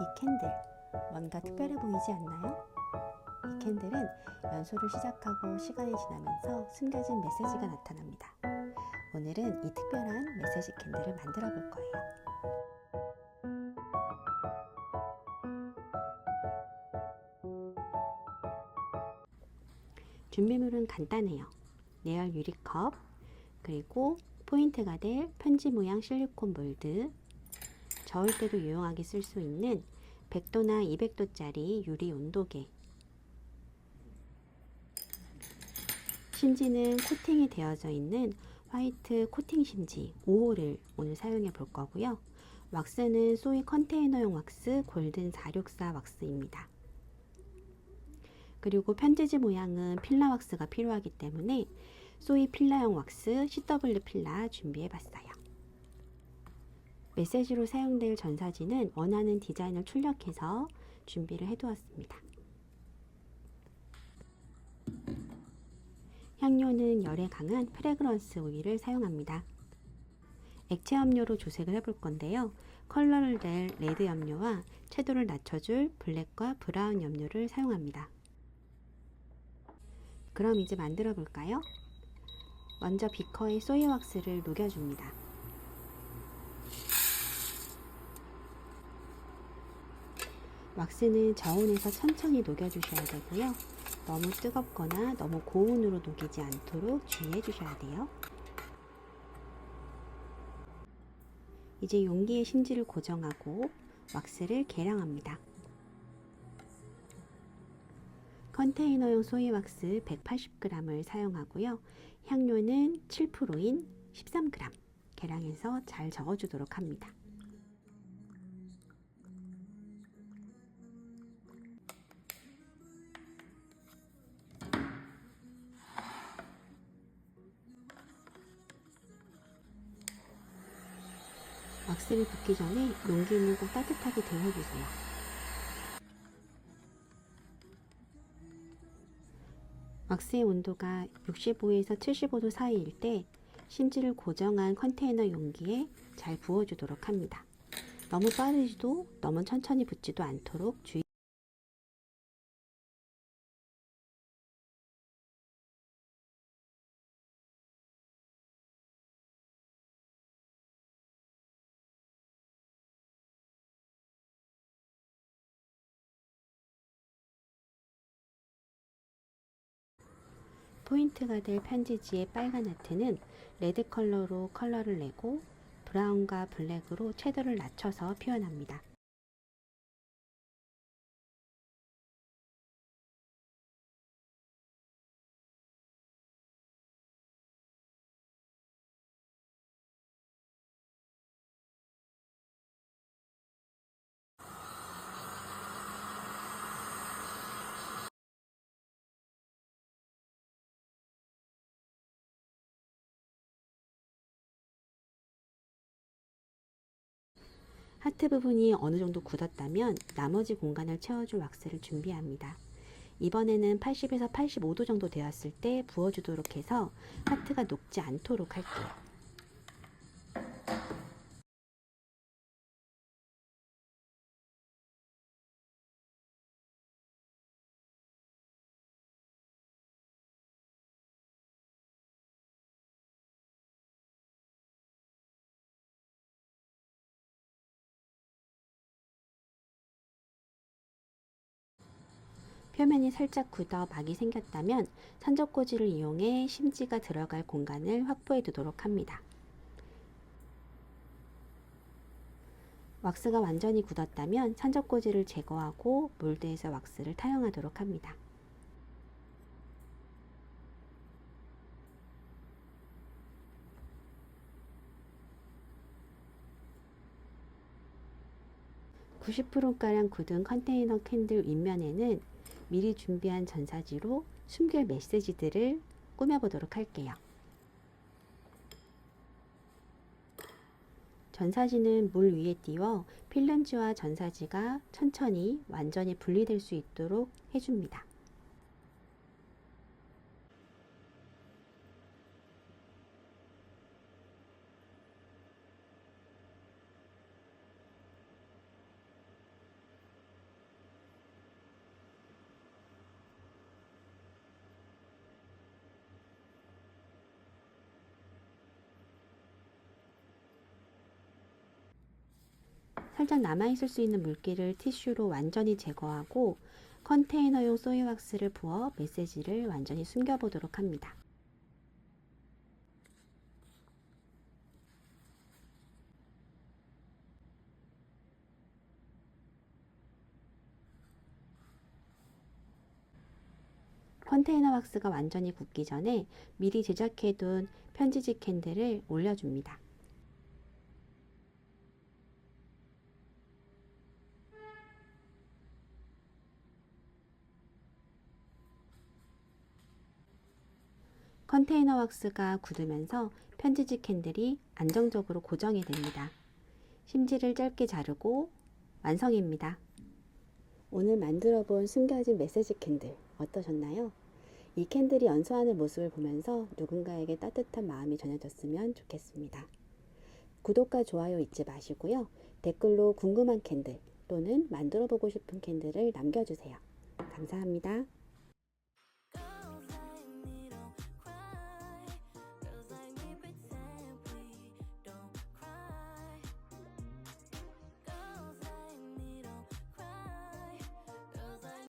이 캔들 뭔가 특별해 보이지 않나요? 이 캔들은 연소를 시작하고 시간이 지나면서 숨겨진 메시지가 나타납니다. 오늘은 이 특별한 메시지 캔들을 만들어 볼 거예요. 준비물은 간단해요. 내열 유리컵, 그리고 포인트가 될 편지 모양 실리콘 몰드, 저을 때도 유용하게 쓸 수 있는 100도나 200도짜리 유리 온도계, 심지는 코팅이 되어져 있는 화이트 코팅 심지 5호를 오늘 사용해 볼 거고요. 왁스는 소이 컨테이너용 왁스 골든 464 왁스입니다. 그리고 편지지 모양은 필라 왁스가 필요하기 때문에 소이 필라용 왁스 CW 필라 준비해 봤어요. 메시지로 사용될 전사지는 원하는 디자인을 출력해서 준비를 해 두었습니다. 향료는 열에 강한 프레그런스 오일을 사용합니다. 액체 염료로 조색을 해볼 건데요. 컬러를 낼 레드 염료와 채도를 낮춰줄 블랙과 브라운 염료를 사용합니다. 그럼 이제 만들어 볼까요? 먼저 비커에 소이 왁스를 녹여줍니다. 왁스는 저온에서 천천히 녹여주셔야 되고요. 너무 뜨겁거나 너무 고온으로 녹이지 않도록 주의해 주셔야 돼요. 이제 용기의 심지를 고정하고 왁스를 계량합니다. 컨테이너용 소이 왁스 180g을 사용하고요. 향료는 7%인 13g 계량해서 잘 적어주도록 합니다. 왁스를 붓기 전에 용기를 꼭 따뜻하게 데워주세요. 왁스의 온도가 65에서 75도 사이일 때 심지를 고정한 컨테이너 용기에 잘 부어주도록 합니다. 너무 빠르지도 너무 천천히 붓지도 않도록 주의 포인트가 될 편지지의 빨간 하트는 레드 컬러로 컬러를 내고 브라운과 블랙으로 채도를 낮춰서 표현합니다. 하트 부분이 어느 정도 굳었다면 나머지 공간을 채워줄 왁스를 준비합니다. 이번에는 80에서 85도 정도 되었을 때 부어주도록 해서 하트가 녹지 않도록 할게요. 표면이 살짝 굳어 막이 생겼다면 산적꽂이를 이용해 심지가 들어갈 공간을 확보해 두도록 합니다. 왁스가 완전히 굳었다면 산적꽂이를 제거하고 몰드에서 왁스를 타용하도록 합니다. (90%가량) 굳은 컨테이너 캔들 윗면에는 미리 준비한 전사지로 숨길 메시지들을 꾸며보도록 할게요. 전사지는 물 위에 띄워 필름지와 전사지가 천천히 완전히 분리될 수 있도록 해줍니다. 살짝 남아있을 수 있는 물기를 티슈로 완전히 제거하고 컨테이너용 소이왁스를 부어 메시지를 완전히 숨겨보도록 합니다. 컨테이너 왁스가 완전히 굳기 전에 미리 제작해둔 편지지 캔들을 올려줍니다. 컨테이너 왁스가 굳으면서 편지지 캔들이 안정적으로 고정이 됩니다. 심지를 짧게 자르고 완성입니다. 오늘 만들어 본 숨겨진 메시지 캔들 어떠셨나요? 이 캔들이 연소하는 모습을 보면서 누군가에게 따뜻한 마음이 전해졌으면 좋겠습니다. 구독과 좋아요 잊지 마시고요. 댓글로 궁금한 캔들 또는 만들어 보고 싶은 캔들을 남겨주세요. 감사합니다.